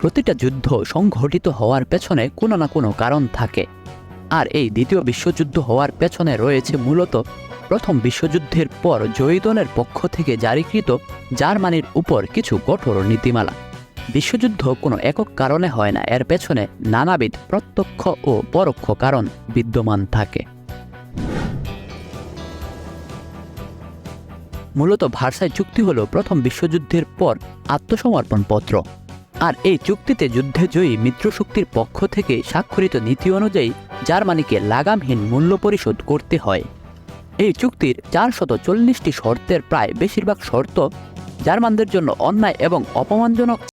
প্রতিটা যুদ্ধ সংঘটিত হওয়ার পেছনে কোনো না কোনো কারণ থাকে। আর এই দ্বিতীয় বিশ্বযুদ্ধ হওয়ার পেছনে রয়েছে মূলত প্রথম বিশ্বযুদ্ধের পর জয়ীদনের পক্ষ থেকে জারিকৃত জার্মানির উপর কিছু কঠোর নীতিমালা। বিশ্বযুদ্ধ কোনো একক কারণে হয় না, এর পেছনে নানাবিধ প্রত্যক্ষ ও পরোক্ষ কারণ বিদ্যমান থাকে। মূলত ভার্সাই চুক্তি হল প্রথম বিশ্বযুদ্ধের পর আত্মসমর্পণ পত্র। আর এই চুক্তিতে যুদ্ধে জয়ী মিত্রশক্তির পক্ষ থেকে স্বাক্ষরিত নীতি অনুযায়ী জার্মানিকে লাগামহীন মূল্য পরিশোধ করতে হয়। এই চুক্তির চারশত চল্লিশটি শর্তের প্রায় বেশিরভাগ শর্ত জার্মানদের জন্য অন্যায় এবং অপমানজনক